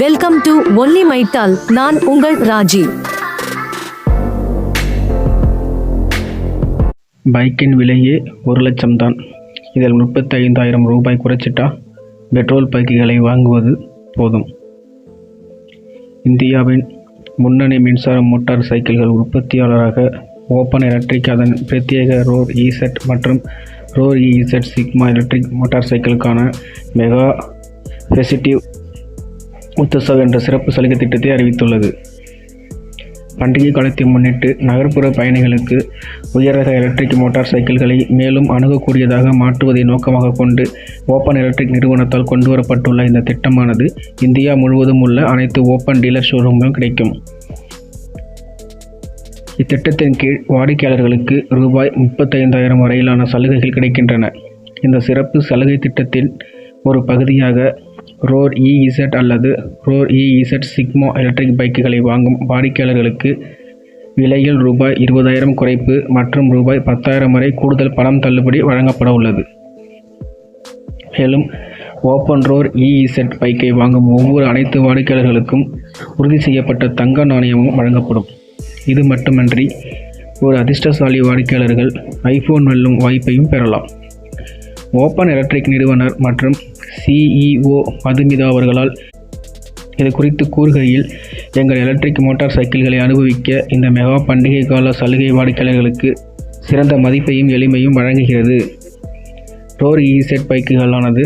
Welcome to only மைட்டால் நான் உங்கள் ராஜி. பைக்கின் விலையே ஒரு லட்சம் தான் இதில் முப்பத்தைந்தாயிரம் ரூபாய் குறைச்சிட்டா பெட்ரோல் பைக்குகளை வாங்குவது போதும். இந்தியாவின் முன்னணி மின்சார மோட்டார் சைக்கிள்கள் உற்பத்தியாளராக ஓப்பன் எலக்ட்ரிக் அதன் பிரத்யேக ரோர் இசெட் மற்றும் Rorr EZ Sigma electric motor சைக்கிளுக்கான mega festive Utsav என்ற சிறப்பு சலுகை திட்டத்தை அறிவித்துள்ளது. பண்டிகை காலத்தை முன்னிட்டு நகர்ப்புற பயணிகளுக்கு உயர்ரக எலக்ட்ரிக் மோட்டார் சைக்கிள்களை மேலும் அணுகக்கூடியதாக மாற்றுவதை நோக்கமாக கொண்டு ஓப்பன் எலக்ட்ரிக் நிறுவனத்தால் கொண்டுவரப்பட்டுள்ள இந்த திட்டமானது இந்தியா முழுவதும் உள்ள அனைத்து ஓப்பன் டீலர் ஷோரூம்களும் கிடைக்கும். இத்திட்டத்தின் கீழ் வாடிக்கையாளர்களுக்கு ரூபாய் முப்பத்தைந்தாயிரம் வரையிலான சலுகைகள் கிடைக்கின்றன. இந்த சிறப்பு சலுகை திட்டத்தின் ஒரு பகுதியாக ரோர் இஇசட் அல்லது ரோர் இஇசட் சிக்மா எலக்ட்ரிக் பைக்குகளை வாங்கும் வாடிக்கையாளர்களுக்கு விலையில் ரூபாய் இருபதாயிரம் குறைப்பு மற்றும் ரூபாய் பத்தாயிரம் வரை கூடுதல் பணம் தள்ளுபடி வழங்கப்பட உள்ளது. மேலும் ஓப்பன் ரோர் இஇசட் பைக்கை வாங்கும் ஒவ்வொரு அனைத்து வாடிக்கையாளர்களுக்கும் உறுதி செய்யப்பட்ட தங்க நாணயமும் வழங்கப்படும். இது மட்டுமன்றி ஒரு அதிர்ஷ்டசாலி வாடிக்கையாளர்கள் ஐபோன் வெல்லும் வாய்ப்பையும் பெறலாம். ஓப்பன் எலக்ட்ரிக் நிறுவனர் மற்றும் சிஇஓ மதுமிதா அவர்களால் இது குறித்து கூறுகையில் எங்கள் எலக்ட்ரிக் மோட்டார் சைக்கிள்களை அனுபவிக்க இந்த மெகா பண்டிகை கால சலுகை வாடிக்கையாளர்களுக்கு சிறந்த மதிப்பையும் எளிமையும் வழங்குகிறது. ரோர் இசெட் பைக்குகளானது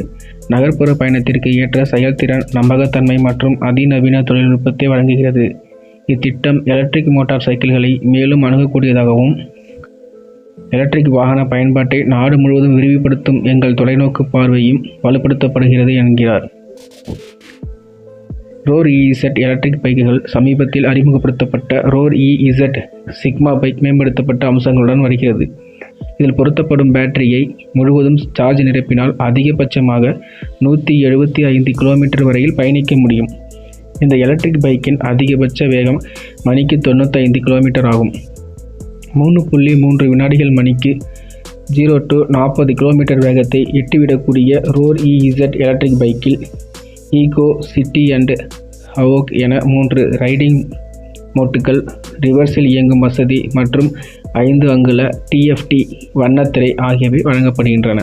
நகர்ப்புற பயணத்திற்கு ஏற்ற செயல்திறன் நம்பகத்தன்மை மற்றும் அதிநவீன தொழில்நுட்பத்தை வழங்குகிறது. இத்திட்டம் எலக்ட்ரிக் மோட்டார் சைக்கிள்களை மேலும் அணுகக்கூடியதாகவும் எலக்ட்ரிக் வாகன பயன்பாட்டை நாடு முழுவதும் விரிவுபடுத்தும் எங்கள் தொலைநோக்கு பார்வையும் வலுப்படுத்தப்படுகிறது என்கிறார். ரோர் இஇசட் எலக்ட்ரிக் பைக்குகள் சமீபத்தில் அறிமுகப்படுத்தப்பட்ட ரோர் இஇசட் சிக்மா பைக் மேம்படுத்தப்பட்ட அம்சங்களுடன் வருகிறது. இதில் பொருத்தப்படும் பேட்டரியை முழுவதும் சார்ஜ் நிரப்பினால் அதிகபட்சமாக நூற்றி எழுபத்தி ஐந்து கிலோமீட்டர் வரையில் பயணிக்க முடியும். இந்த எலக்ட்ரிக் பைக்கின் அதிகபட்ச வேகம் மணிக்கு தொண்ணூத்தைந்து கிலோமீட்டர் ஆகும். மூணு புள்ளி மூன்று வினாடிகள் மணிக்கு ஜீரோ டு நாற்பது கிலோமீட்டர் வேகத்தை எட்டிவிடக்கூடிய ரோர் இஇசட் எலக்ட்ரிக் பைக்கில் ஈகோ சிட்டி அண்ட் அவோக் என மூன்று ரைடிங் மோட்டுகள் ரிவர்ஸில் இயங்கும் வசதி மற்றும் ஐந்து அங்குல டிஎஃப்டி வண்ணத்திரை ஆகியவை வழங்கப்படுகின்றன.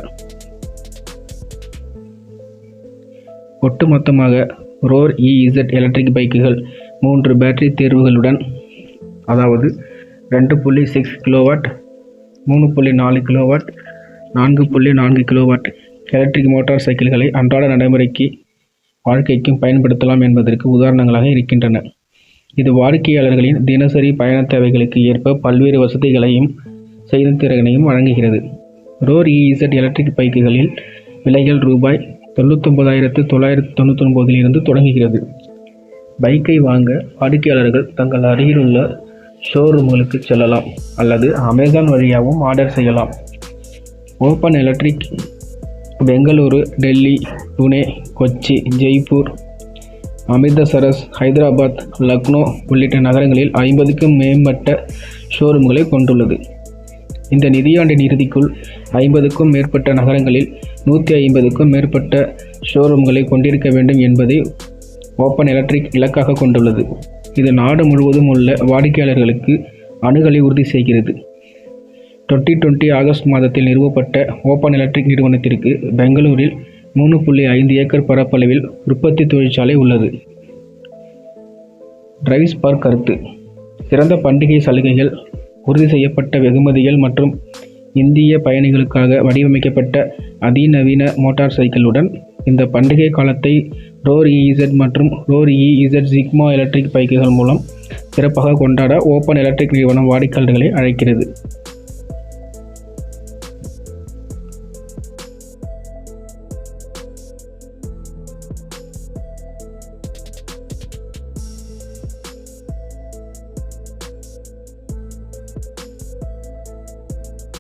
ஒட்டுமொத்தமாக ரோர் இஇசட் எலக்ட்ரிக் பைக்குகள் மூன்று பேட்டரி தேர்வுகளுடன் அதாவது ரெண்டு புள்ளி சிக்ஸ் கிலோவாட் மூணு புள்ளி நாலு கிலோவாட் நான்கு புள்ளி நான்கு கிலோவாட் எலக்ட்ரிக் மோட்டார் சைக்கிள்களை அன்றாட நடைமுறைக்கு வாழ்க்கைக்கும் பயன்படுத்தலாம் என்பதற்கு உதாரணங்களாக இருக்கின்றன. இது வாடிக்கையாளர்களின் தினசரி பயண தேவைகளுக்கு ஏற்ப பல்வேறு வசதிகளையும் செயல்திறனையும் வழங்குகிறது. ரோர் இஇசட் எலக்ட்ரிக் பைக்குகளில் விலைகள் ரூபாய் தொண்ணூத்தொம்பதாயிரத்து தொள்ளாயிரத்து தொண்ணூத்தொன்பதில் இருந்து தொடங்குகிறது. பைக்கை வாங்க வாடிக்கையாளர்கள் தங்கள் அருகிலுள்ள ஷோரூம்களுக்கு செல்லலாம் அல்லது அமேசான் வழியாகவும் ஆர்டர் செய்யலாம். ஓப்பன் எலக்ட்ரிக் பெங்களூரு டெல்லி புனே கொச்சி ஜெய்ப்பூர் அமிர்தசரஸ் ஹைதராபாத் லக்னோ உள்ளிட்ட நகரங்களில் ஐம்பதுக்கும் மேம்பட்ட ஷோரூம்களை கொண்டுள்ளது. இந்த நிதியாண்டின் இறுதிக்குள் ஐம்பதுக்கும் மேற்பட்ட நகரங்களில் நூற்றி ஐம்பதுக்கும் மேற்பட்ட ஷோரூம்களை கொண்டிருக்க வேண்டும் என்பதை ஓப்பன் எலக்ட்ரிக் இலக்காக கொண்டுள்ளது. இது நாடு முழுவதும் உள்ள வாடிக்கையாளர்களுக்கு அணுகலை உறுதி செய்கிறது. டுவெண்ட்டி டுவெண்ட்டி ஆகஸ்ட் மாதத்தில் நிறுவப்பட்ட ஓப்பன் எலக்ட்ரிக் நிறுவனத்திற்கு பெங்களூரில் மூணு புள்ளி ஐந்து ஏக்கர் பரப்பளவில் உற்பத்தி தொழிற்சாலை உள்ளது. டிரைவ்ஸ் பார்க் கருத்து. சிறந்த பண்டிகை சலுகைகள் உறுதி செய்யப்பட்ட வெகுமதிகள் மற்றும் இந்திய பயணிகளுக்காக வடிவமைக்கப்பட்ட அதிநவீன மோட்டார் சைக்கிளுடன் இந்த பண்டிகை காலத்தை ரோர் இஇசட் மற்றும் ரோர் இஇசட் சிக்மா எலக்ட்ரிக் பைக்குகள் மூலம் சிறப்பாக கொண்டாட ஓப்பன் எலக்ட்ரிக் நிறுவனம் வாடிக்கையாளர்களை அழைக்கிறது.